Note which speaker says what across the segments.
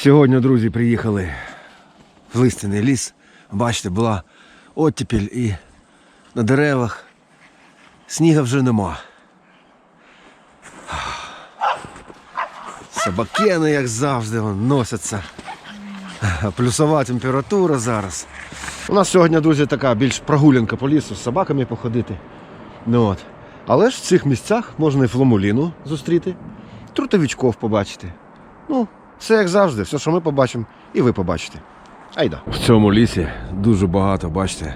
Speaker 1: Сьогодні, друзі, приїхали в листяний ліс. Бачите, була оттепіль і на деревах сніга вже нема. Собакени, як завжди, носяться. Плюсова температура зараз. У нас сьогодні, друзі, така більш прогулянка по лісу з собаками походити. Ну, от. Але ж в цих місцях можна і фламуліну зустріти, трутовичков побачити. Ну, все як завжди, все, що ми побачимо, і ви побачите. Айда. В цьому лісі дуже багато, бачите.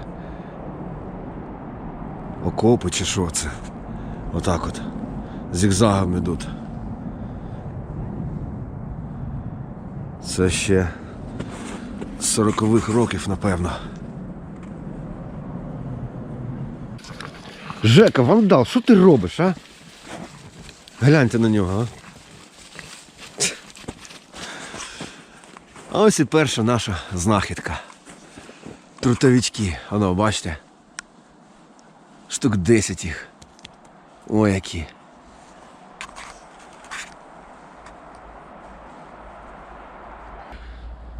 Speaker 1: Окопи чи що це. Отак от. Зігзагом ідуть. Це ще з 40-х років, напевно. Жека, вандал, що ти робиш, а? Гляньте на нього, а? А ось і перша наша знахідка. Трутовички, воно, бачите? Штук 10 їх. Ой, які.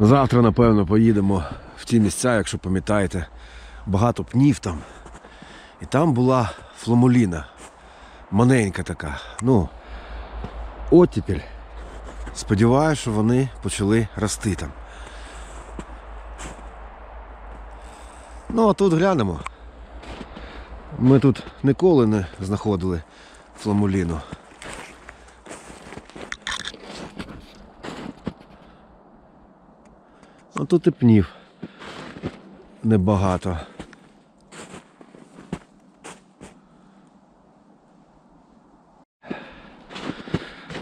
Speaker 1: Завтра, напевно, поїдемо в ті місця, якщо пам'ятаєте, багато пнів там. І там була фламуліна. Маленька така. Ну, оттепель. Сподіваюся, що вони почали рости там. Ну, а тут глянемо. Ми тут ніколи не знаходили фламуліну. А тут і пнів небагато.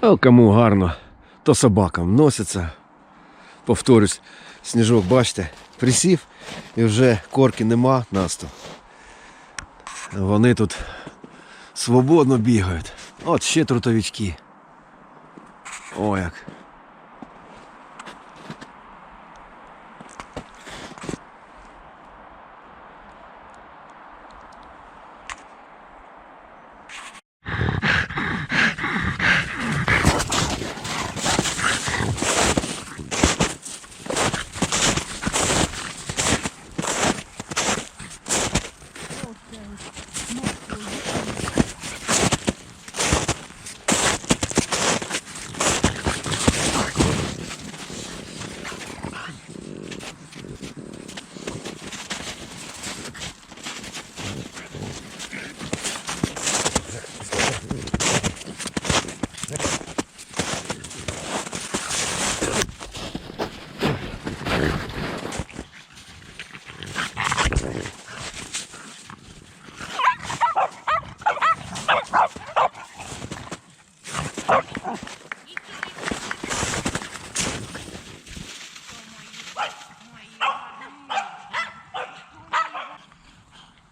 Speaker 1: О, кому гарно, то собакам носяться. Повторюсь, сніжок, бачите, присів і вже корки нема насту. Вони тут свободно бігають. От ще трутовички. О як.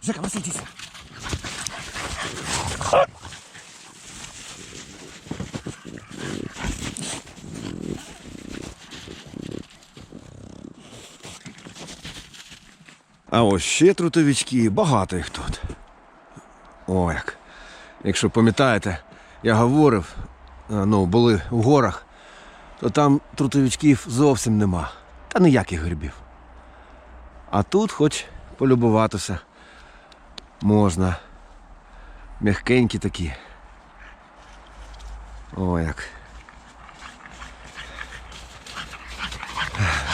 Speaker 2: Жека, Василь,
Speaker 1: А ось ще трутовички, багато їх тут. О, як. Якщо пам'ятаєте, я говорив, ну, були в горах, то там трутовичків зовсім нема. Та ніяких грибів. А тут хоч полюбуватися можна. М'якенькі такі. О, як.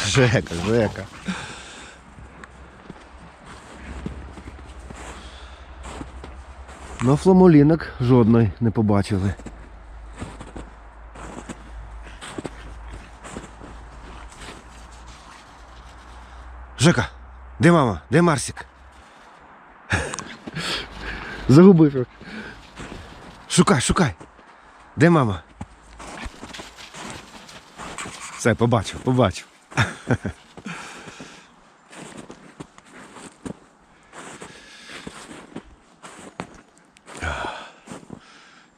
Speaker 1: Жека, Жека. На фламолінок жодної не побачили. Жека, де мама? Де Марсик? Загубив. Шукай, шукай. Де мама? Все, побачив, побачив.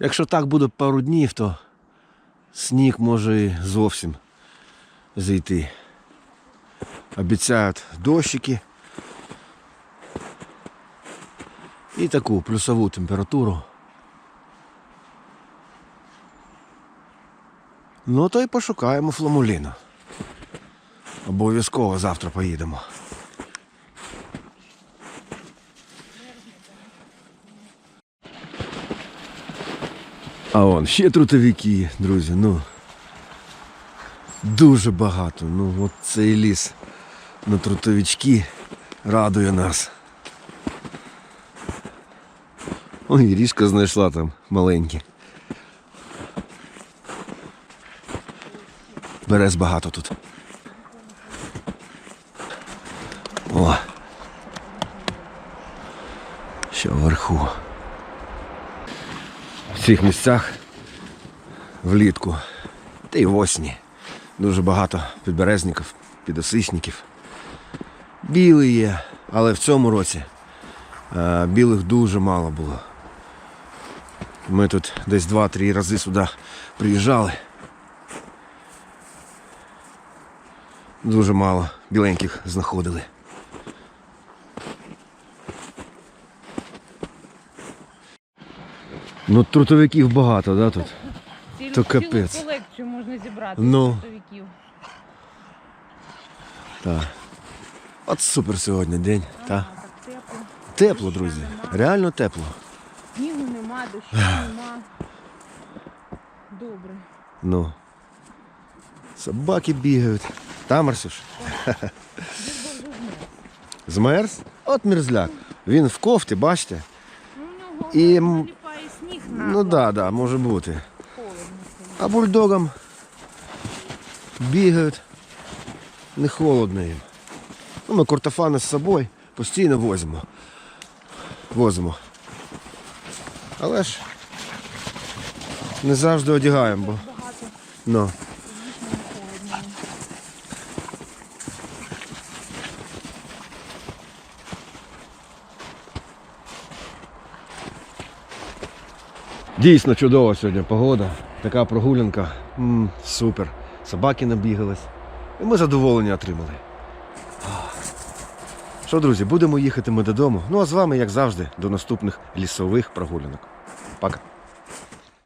Speaker 1: Якщо так буде пару днів, то сніг може і зовсім зійти. Обіцяють дощики і таку плюсову температуру. Ну то й пошукаємо фламуліну. Обов'язково завтра поїдемо. А он ще трутовики, друзі. Ну дуже багато. Ну, от цей ліс на трутовички радує нас. Ой, річка знайшла там маленькі. Берез багато тут. О. Що вверху. Цих місцях влітку та й в осені дуже багато підберезників, підосичників. Білий є, але в цьому році е, білих дуже мало було. Ми тут десь два-три рази сюди приїжджали. Дуже мало біленьких знаходили. Ну, трутовиків багато, да, тут?
Speaker 3: Цілу,
Speaker 1: То
Speaker 3: цілу колекцію можна зібрати
Speaker 1: Ну.
Speaker 3: фронтовиків.
Speaker 1: Так. От супер сьогодні день. Та.
Speaker 3: Ага, так тепло.
Speaker 1: Тепло, друзі. Реально тепло.
Speaker 3: Снігу нема, дощу нема. Добре.
Speaker 1: Ну. Собаки бігають. Та, Марсюш? Змерз? От мерзляк. Він в кофті, бачите?
Speaker 3: Ну,
Speaker 1: І, Ну так, да, да, може бути. А бульдогам бігають. Не холодно їм. Ну, ми кортофани з собою постійно возимо. Возимо. Але ж не завжди одягаємо, бо. Ну.
Speaker 3: не холодно.
Speaker 1: Дійсно чудова сьогодні погода. Така прогулянка. м супер. Собаки набігались. І ми задоволення отримали. Що, друзі, будемо їхати ми додому. Ну а з вами, як завжди, до наступних лісових прогулянок. Пока.